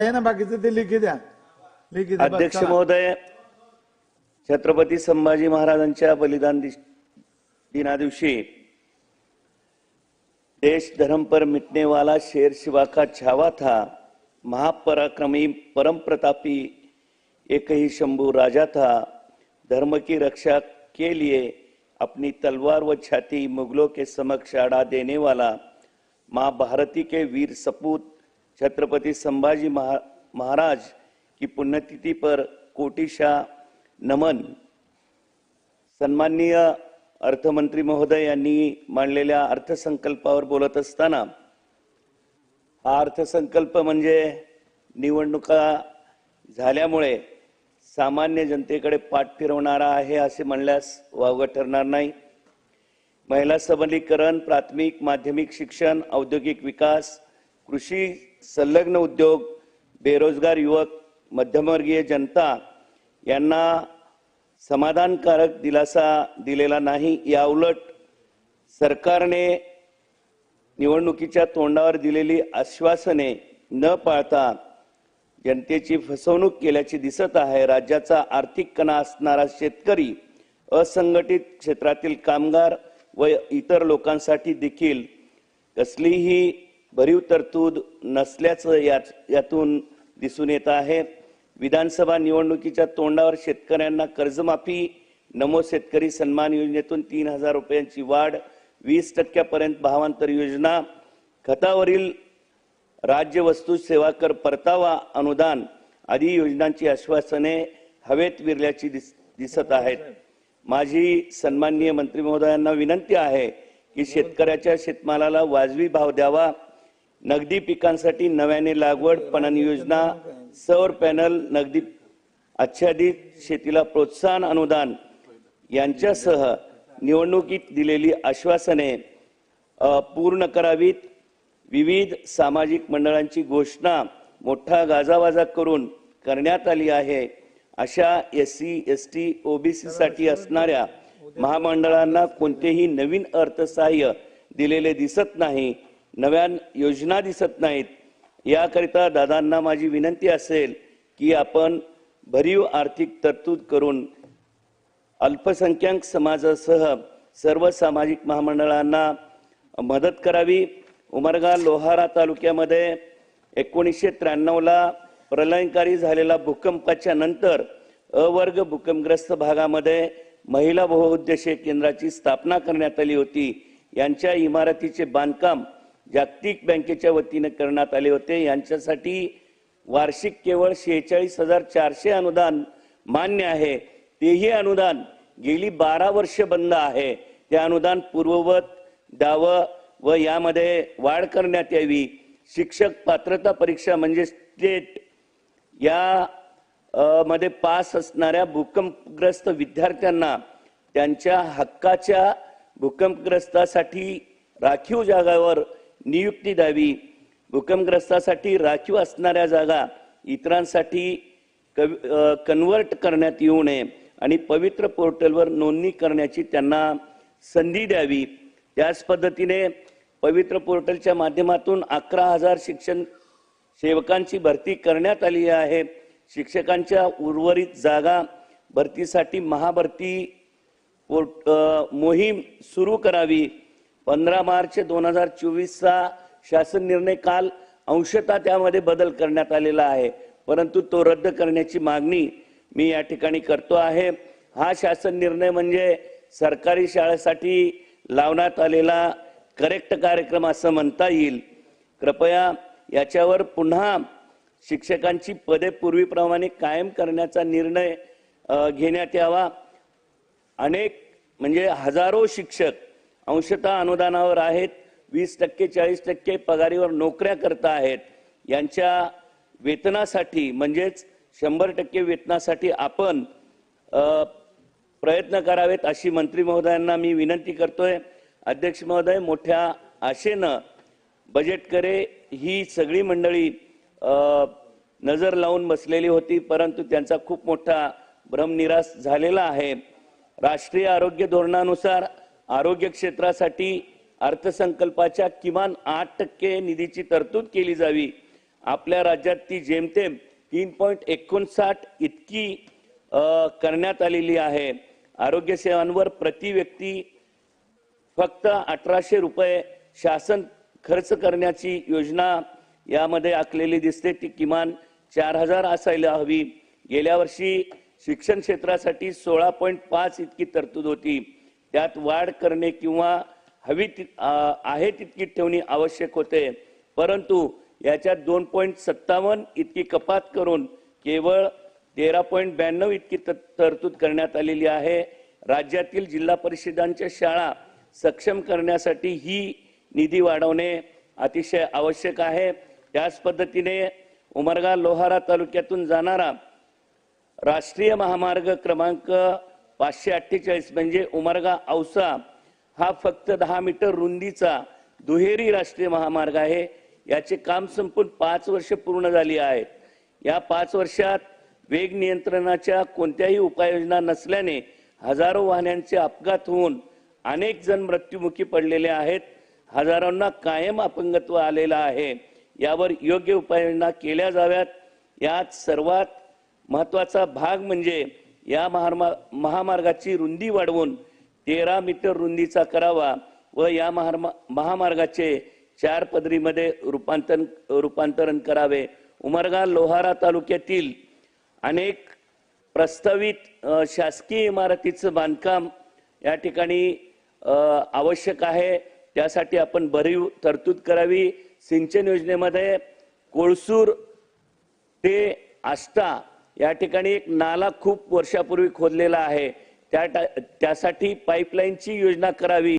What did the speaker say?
ना बाकीचं ते द्या अध्यक्ष महोदय छत्रपती संभाजी महाराजांच्या बलिदान दिना दिवशी देश धर्म पर मिटने वाला शेर शिवा का छावा था महापराक्रमी परम प्रतापी एक ही शंभू राजा था धर्म की रक्षा के लिए अपनी तलवार व छाती मुगलों के समक्ष अड़ा देने वाला माँ भारती के वीर सपूत छत्रपति संभाजी महा- महाराज की पुण्यतिथि पर कोटिशा नमन. सन्माननीय अर्थमंत्री महोदय यांनी मांडलेल्या अर्थसंकल्पावर बोलत असताना हा अर्थसंकल्प म्हणजे निवडणुका झाल्यामुळे सामान्य जनतेकडे पाठ फिरवणारा आहे असे म्हणल्यास वावगं ठरणार नाही. महिला सबलीकरण प्राथमिक माध्यमिक शिक्षण औद्योगिक विकास कृषी संलग्न उद्योग बेरोजगार युवक मध्यमवर्गीय जनता यांना समाधानकारक दिलासा दिलेला नाही. या उलट सरकारने निवडणुकीच्या तोंडावर दिलेली आश्वासने न पाळता जनतेची फसवणूक केल्याची दिसत आहे. राज्याचा आर्थिक कणा असणारा शेतकरी असंघटित क्षेत्रातील कामगार व इतर लोकांसाठी देखील कसलीही भरीव तरतूद नसल्याचं यात यातून दिसून येत आहे. विधानसभा निवडणुकीच्या तोंडावर शेतकऱ्यांना कर्जमाफी नमो शेतकरी सन्मान योजनेतून तीन हजार रुपयांची वाढ वीस टक्क्यापर्यंत भावांतर योजना खतावरील राज्य वस्तू सेवा कर परतावा अनुदान आदी योजनांची आश्वासने हवेत विरल्याची दिस, दिसत आहेत. माझी सन्माननीय मंत्री महोदयांना विनंती आहे की शेतकऱ्याच्या शेतमालाला वाजवी भाव द्यावा. नगदी पिकांसाठी नव्याने लागवड पणन योजना सौर पॅनल नगदी आच्छादित शेतीला प्रोत्साहन अनुदान यांच्यासह निवडणुकीत दिलेली आश्वासने पूर्ण करावीत. विविध सामाजिक मंडळांची घोषणा मोठा गाजावाजा करून करण्यात आली आहे. अशा S C S T O B सीसाठी असणाऱ्या महामंडळांना कोणतेही नवीन अर्थसहाय्य दिलेले दिसत नाही. नव्या योजना दिसत नाहीत. याकरिता दादांना माझी विनंती असेल की आपण भरीव आर्थिक तरतूद करून अल्पसंख्याक समाजासह सर्व सामाजिक महामंडळांना मदत करावी. उमरगा लोहारा तालुक्यामध्ये एकोणीसशे त्र्याण्णवला प्रलयंकारी झालेला भूकंपाच्या नंतर अवर्ग भूकंपग्रस्त भागामध्ये महिला बहुउद्देशीय केंद्राची स्थापना करण्यात आली होती. यांच्या इमारतीचे बांधकाम जागतिक बँकेच्या वतीने करण्यात आले होते. यांच्यासाठी वार्षिक केवळ शेहेचाळीस हजार चारशे अनुदान मान्य आहे. तेही अनुदान गेली बारा वर्ष बंद आहे. ते अनुदान पूर्ववत द्यावं व यामध्ये वाढ करण्यात यावी. शिक्षक पात्रता परीक्षा म्हणजे स्टेट या मध्ये पास असणाऱ्या भूकंपग्रस्त विद्यार्थ्यांना त्यांच्या हक्काच्या भूकंपग्रस्तासाठी राखीव जागावर नियुक्ती द्यावी. भूकंपग्रस्तासाठी राखीव असणाऱ्या जागा इतरांसाठी कव कन्वर्ट करण्यात येऊ नये आणि पवित्र पोर्टलवर नोंदणी करण्याची त्यांना संधी द्यावी. त्याच पद्धतीने पवित्र पोर्टलच्या माध्यमातून अकरा हजार शिक्षण सेवकांची भरती करण्यात आली आहे. शिक्षकांच्या उर्वरित जागा भरतीसाठी महाभरती पोर्ट मोहीम सुरू करावी. पंधरा मार्च दोन हजार चोवीसचा शासन निर्णय काल अंशतः त्यामध्ये बदल करण्यात आलेला आहे. परंतु तो रद्द करण्याची मागणी मी या ठिकाणी करतो आहे. हा शासन निर्णय म्हणजे सरकारी शाळेसाठी लावण्यात आलेला करेक्ट कार्यक्रम असं म्हणता येईल. कृपया याच्यावर पुन्हा शिक्षकांची पदे पूर्वीप्रमाणे कायम करण्याचा निर्णय घेण्यात यावा. अनेक म्हणजे हजारो शिक्षक अंशतः अनुदानावर आहेत वीस टक्के चाळीस टक्के पगारीवर नोकऱ्या करता आहेत. यांच्या वेतनासाठी म्हणजेच शंभर टक्के वेतनासाठी आपण प्रयत्न करावेत अशी मंत्री महोदयांना मी विनंती करतोय. अध्यक्ष महोदय मोठ्या आशेनं बजेटकडे ही सगळी मंडळी नजर लावून बसलेली होती परंतु त्यांचा खूप मोठा भ्रमनिराश झालेला आहे. राष्ट्रीय आरोग्य धोरणानुसार आरोग्य क्षेत्रासाठी अर्थसंकल्पाच्या किमान आठ टक्के निधीची तरतूद केली जावी. आपल्या राज्यात ती जेमतेम तीन पॉईंट एकोणसाठ इतकी करण्यात आलेली आहे. आरोग्य सेवांवर प्रति व्यक्ती फक्त अठराशे रुपये शासन खर्च करण्याची योजना यामध्ये आखलेली दिसते. ती किमान चार हजार असायला हवी. गेल्या वर्षी शिक्षण क्षेत्रासाठी सोळा पॉईंट पाच इतकी तरतूद होती. त्यात वाढ करणे किंवा हवी ति- आहे तितकी ठेवणे आवश्यक होते. परंतु याच्यात दोन पॉईंट सत्तावन्न इतकी कपात करून केवळ तेरा पॉईंट ब्याण्णव इतकी तरतूद करण्यात आलेली आहे. राज्यातील जिल्हा परिषदांच्या शाळा सक्षम करण्यासाठी ही निधी वाढवणे अतिशय आवश्यक आहे. त्याच पद्धतीने उमरगा लोहारा तालुक्यातून जाणारा राष्ट्रीय महामार्ग क्रमांक पाचशे अठ्ठेचाळीस म्हणजे उमरगा औसा हा फक्त दहा मीटर रुंदीचा दुहेरी राष्ट्रीय महामार्ग आहे. याचे काम संपून पाच वर्ष पूर्ण झाली आहेत. या पाच वर्षात वेग नियंत्रणाच्या कोणत्याही उपाययोजना नसल्याने हजारो वाहनांचे अपघात होऊन अनेक जण मृत्युमुखी पडलेले आहेत. हजारांना कायम अपंगत्व आलेलं आहे. यावर योग्य उपाययोजना केल्या जाव्यात. यात सर्वात महत्त्वाचा भाग म्हणजे या महामा महामार्गाची रुंदी वाढवून तेरा मीटर रुंदीचा करावा व या महामा- महामार्गाचे चार पदरीमध्ये रूपांतर रूपांतरण करावे. उमरगा लोहारा तालुक्यातील अनेक प्रस्तावित शासकीय इमारतीचं बांधकाम या ठिकाणी आवश्यक आहे. त्यासाठी आपण भरीव तरतूद करावी. सिंचन योजनेमध्ये कोळसूर ते आष्टा या ठिकाणी एक नाला खूप वर्षापूर्वी खोदलेला आहे. त्या त्यासाठी पाईपलाईनची योजना करावी.